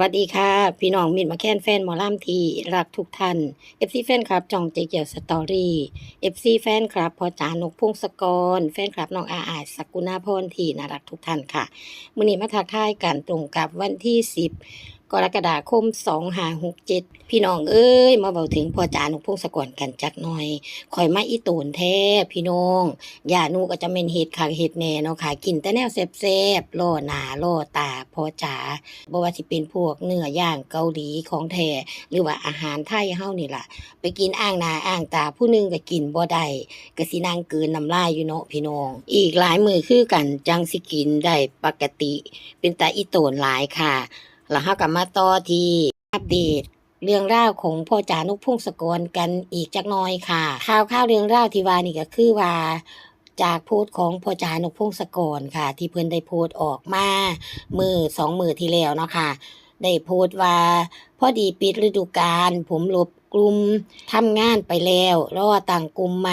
วัสดีค่ะ พี่น้องมินมาแค้นแฟนหมอล่ามทีรักทุกท่าน FC แฟนคลับจองเจเกียวสตอรี่ FC แฟนคลับพอจานกพงศกรแฟนคลับน้องอาอาสกุณาพรทีน่ารักทุกท่านค่ะ มือนี้มาทักทายกันตรงกับวันที่ 10 กรกฎาคม2567 พี่น้องเอ้ย มาเบาถึงพอจานกพงศกรกันจักหน่อยข่อยมาอีโตนแท้พี่น้องย่าหนูก็จะเป็นเฮ็ดคักเฮ็ดแน่เนาะค่ะ กินแต่แนวแซ่บๆล่อหนาล่อตาพอจ๋าบ่ว่าสิเป็นพวกเนื้อย่างเกาหลีของแท้หรือว่าอาหารไทยเฮานี่ล่ะ ไปกินอ่างน้าอ่างตาผู้หนึงก็กินบ่ได้ก็สินั่งกลืนน้ำลายอยู่เนาะพี่น้อง อีกหลายมือคือกันจังสิกินได้ปกติ เป็นตาอีโตนหลายค่ะ แล้วเฮาก็มาต่อที่อัปเดตเรื่องราวของพ่อจานุพงศกรกันอีกจักหน้อยค่ะ ข่าวข่าวเรื่องราวที่ว่านี่ก็คือว่าจากโพสต์ของพ่อจานุพงศกรค่ะ ที่เพิ่นได้โพสต์ออกมามือสองมือที่แล้วเนาะค่ะได้โพสต์ว่าพอดีปิดฤดูกาลผมลบกลุ่มทำงานไปแล้วรอตั้งกลุ่มใหม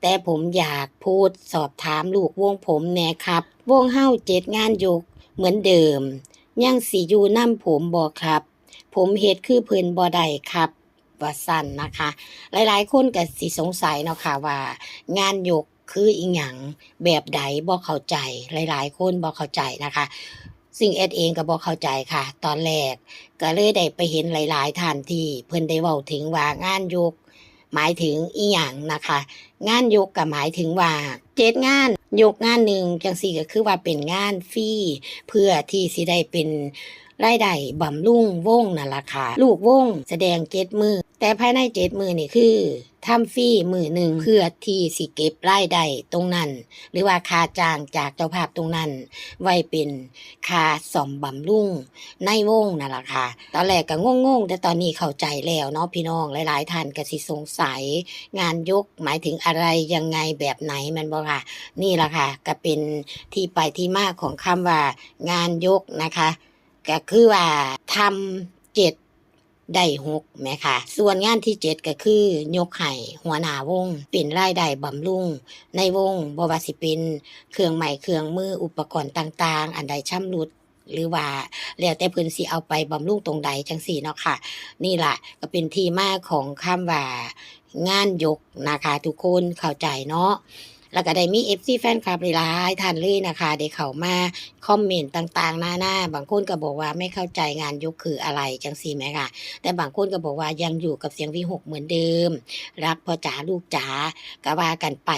แต่ผมอยากพสต์สอบถามลูกวงผมแน่ครับ วงเฮ้าเจ็ดงานยกเหมือนเดิม ยังสิอยู่นำผมบ่ครับ ผมเฮ็ดคือเพิ่นบ่ได้ครับว่าสั่นนะคะ หลายๆ คนก็สิสงสัยเนาะค่ะว่า งานยกคืออีหยังแบบใดบ่เข้าใจ หลายๆ คนบ่เข้าใจนะคะซึ่งเอ็ดเองก็บ่เข้าใจค่ะ ตอนแรกก็เลยได้ไปเห็นหลาย ๆท่านที่เพิ่นได้เว้าถึงว่างานยก หมายถึงอีหยังนะคะ งานยกก็หมายถึงว่าเจ็ดงาน ยกงานหนึ่งจังสี่ก็คือว่าเป็นงานฟรีเพื่อที่สิได้เป็นรายได้บำรุงวงนั่นล่ะค่ะลูกวงแสดงเจ็ดมือแต่ภายในเจ็ดมือนี่คือ ทำฟรีมือหนึ่งเพื่อที่สิเก็บรายได้ตรงนั้น หรือว่าค่าจ้างจากเจ้าภาพตรงนั้น ไว้เป็นค่าซ่อมบำรุงในวงนั่นแหละค่ะ ตอนแรกก็งงๆ แต่ตอนนี้เข้าใจแล้วเนาะพี่น้องหลายๆท่านก็สิสงสัย งานยกหมายถึงอะไรยังไงแบบไหนมันบ่ค่ะ นี่แหละค่ะ ก็เป็นที่ไปที่มาของคำว่างานยกนะคะ ก็คือว่าทำเจ็ด ได้หกแหมค่ะส่วนงานที่เจ็ดก็คือยกไห้หัวหน้าวง เป็นรายได้บำรุง ในวงบวาสิเป็นเครื่องใหม่เครื่องมืออุปกรณ์ต่าง ๆ อันใดช่ำรุดหรือว่าแล้วแต่เพิ่นสิเอาไปบำรุงตรงใดจังซี่เนาะค่ะ นี่ล่ะก็เป็นที่มาของคำว่างานยกนะคะทุกคนเข้าใจเนาะ แล้วก็ได้มี FC แฟนคลับหลายท่านเลยนะคะได้เข้ามาคอมเมนต์ต่างๆหน้าๆบางคนก็บอกว่าไม่เข้าใจงานยกคืออะไรจังซี่แหมค่ะ แต่บางคนก็บอกว่ายังอยู่กับเสียงวิหกเหมือนเดิม รักพ่อจ๋าลูกจ๋าก็ว่ากันไป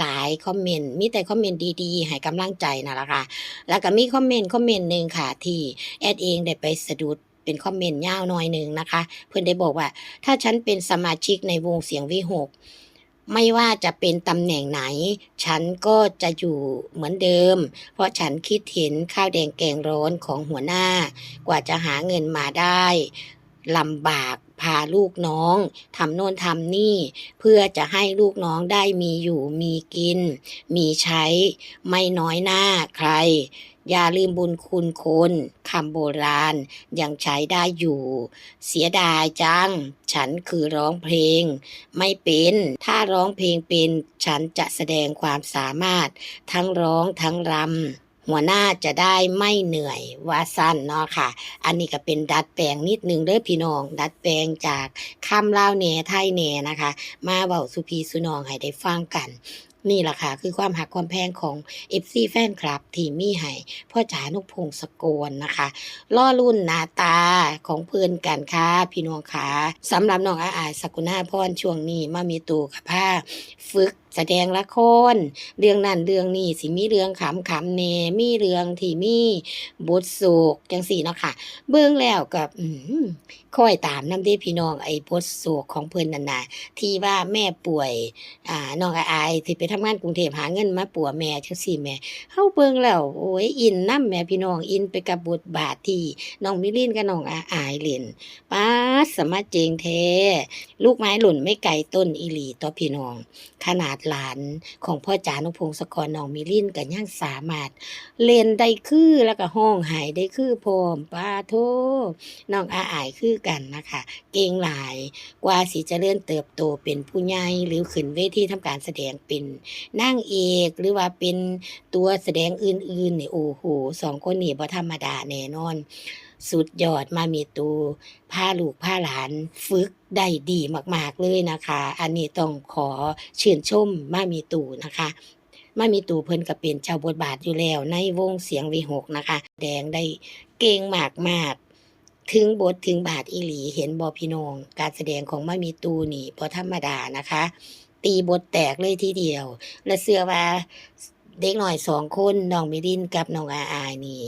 หลายๆคอมเมนต์มีแต่คอมเมนต์ดีๆ ให้กำลังใจนั่นแหละค่ะแล้วก็มีคอมเมนต์คอมเมนต์หนึ่งค่ะ ที่แอดเองได้ไปสะดุดเป็นคอมเมนต์ยาวหน่อยหนึ่งนะคะ เพื่อนได้บอกว่า ถ้าฉันเป็นสมาชิกในวงเสียงวิหก ไม่ว่าจะเป็นตำแหน่งไหน ฉันก็จะอยู่เหมือนเดิม เพราะฉันคิดเห็นข้าวแดงแกงร้อนของหัวหน้า กว่าจะหาเงินมาได้ลำบากพาลูกน้องทำโน่นทำนี่ เพื่อจะให้ลูกน้องได้มีอยู่มีกิน มีใช้ ไม่น้อยหน้าใคร อย่าลืมบุญคุณคนคำโบราณยังใช้ได้อยู่ เสียดายจัง ฉันคือร้องเพลง ไม่เป็น ถ้าร้องเพลงเป็น ฉันจะแสดงความสามารถ ทั้งร้องทั้งรำหัวหน้าจะได้ไม่เหนื่อยว่าสั้นเนาะค่ะ อันนี้ก็เป็นดัดแปลงนิดนึงเด้อพี่น้อง ดัดแปลงจากคำเล่าเนไทยเนนะคะ มาเบาสุพีสุนองให้ได้ฟังกัน นี่แหละค่ะ คือความหักความแพงของ FC แฟนคลับ ทีมีให้พ่อจ๋านุพงศกรนะคะล่อรุ่นนาตาของเพื่อนกันค่ะพี่น้องค่ะสำหรับน้องอาอาสกุณาพรช่วงนี้มามีตูกับผ้าฝึก แสดงละครเรื่องนั้นเรื่องนี้สิมีเรื่องขำขำเนมีเรื่องที่มีบทโศกจังสี่เนาะค่ะ เบื้องแล้วกับค่อยตามน้ำเด้พี่น้องไอ้บทโศกของเพิ่อนนันน่ะที่ว่าแม่ป่วยอ่าน้องอาอายที่ไปทำงานกรุงเทพหาเงินมาปัวแม่จังซี่แม่เฮาเบิ่งแล้วโอ้ยอินนํแม่พี่น้องอินไปกับบทบาทที่น้องมิลินกับน้องอาอายเล่นป๊าสมาเจงแท้ลูกไม้หล่นไม่ไกลต้นอีหลีต่อพี่น้อง ขนาดหลานของพ่อจานุพงศกรน้องมิลินก็ยังสามารถ เล่นได้คือแล้วก็ห้องหายได้คือพร้อมป้าโทน้องอาอายคือกันนะคะ เก่งหลายกว่าสิเจริญเติบโตเป็นผู้ใหญ่หรือขึ้นเวทีทำการแสดงเป็นนางเอกหรือว่าเป็นตัวแสดงอื่นๆเนี่ยโอ้โหสองคนนี่บ่ธรรมดาแน่นอน สุดยอดมามีตูพาลูกพาหลานฝึกได้ดีมาก ๆ เลยนะคะ อันนี้ต้องขอชื่นชมมามีตูนะคะมามีตูเพิ่นก็เป็นเจ้าบทบาทอยู่แล้ว ในวงเสียงวีหกนะคะ แดงได้เก่งมากมากถึงบทถึงบาทอีหลีเห็นบอพี่น้อง การแสดงของมามีตูนี่พอธรรมดานะคะ ตีบทแตกเลยทีเดียว และเสื้อว่าเด็กหน่อยสองคนน้องมิรินกับน้องอาอายนี่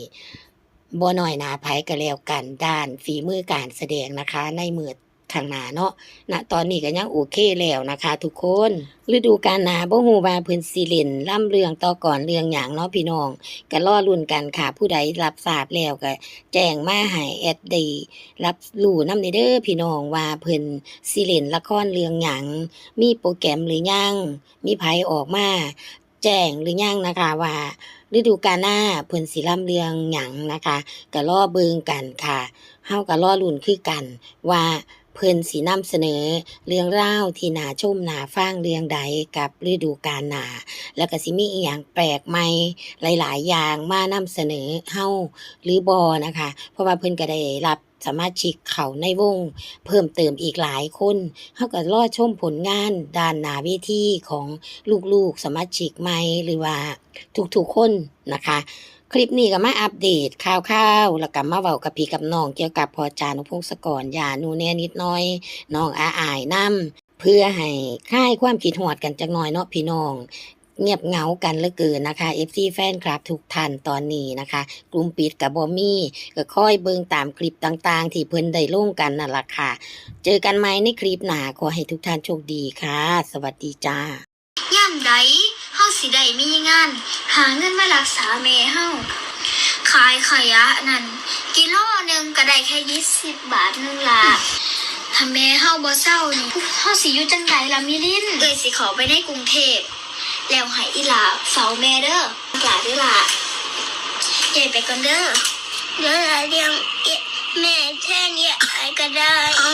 บ่น้อยนาไผก็แล้วกันด้านฝีมือการแสดงนะคะ ในมือข้างหน้าเนาะณตอนนี้ก็ยังโอเคแล้วนะคะ ทุกคน ฤดูกาลหนาบ่ฮู้ว่าเพิ่นสิเล่นล่ำเรื่องต่อก่อนเรื่องหยังเนาะพี่น้องก็รอลุ้นกันค่ะ ผู้ใดรับทราบแล้วก็แจ้งมาให้แอดได้รับรู้นำเด้อพี่น้องว่าเพิ่นสิเล่นละครเรื่องหยังมีโปรแกรมหรือยังมีไผออกมา แจ้งหรือยังนะคะว่าฤดูกาลหน้าเพิ่นสิล่ำเรืองหยังนะคะก็รอเบิงกันค่ะเฮาก็รอลุ่นคือกันว่า เพิ่นสินำเสนอ เรื่องราวที่นาชุ่มนาฟังเรื่องใดกับฤดูกาลหนา แล้วก็สิมีอีหยังแปลกใหม่หลาย ๆ อย่างมานำเสนอเฮาหรือบ่นะคะ เพราะว่าเพิ่นก็ได้รับสมาชิกเขาในวง เพิ่มเติมอีกหลายคนเฮาก็รอชมผลงานด้านนาเวทีของลูกๆสมาชิกใหม่หรือว่าทุกๆคนนะคะคลิปนี้ก็มาอัปเดตข่าวๆแล้วก็มาเว้ากับพี่กับน้องเกี่ยวกับพอจานุพงศกรยาหนูแน่นิดน้อยน้องอาอายนํเพื่อให้คลายความคิดฮอดกันจักหน่อยเนาะพี่น้องเงียบเงากันเหลือเกินนะคะ FC แฟนคลับทุกท่านตอนนี้นะคะ กลุ่มปิดกับบ่มีก็ค่อยเบิ่งตามคลิปต่างๆ ที่เพิ่นได้ลงกันนั่นแหละค่ะ เจอกันใหม่ในคลิปหน้าขอให้ทุกท่านโชคดีค่ะ สวัสดีจ้าย่ำใด เฮาสิได้มีงาน หาเงินมารักษาแม่เฮาขายขยะนั่นกิโลหนึงก็ได้แค่ยี่สิบบาทนึงล่ะถ้าแม่เฮาบ่เศร้านี่เฮาสิอยู่จังไดล่ะมิลินเอ้ยสิขอไปในกรุงเทพแล้วให้อีหลาเฝ้าแม่เด้อหลาเด้อล่ะใหญ่ไปก่อนเด้อเดี๋ยวหลาเลี้ยงแม่แค่นี้ไอก็ได้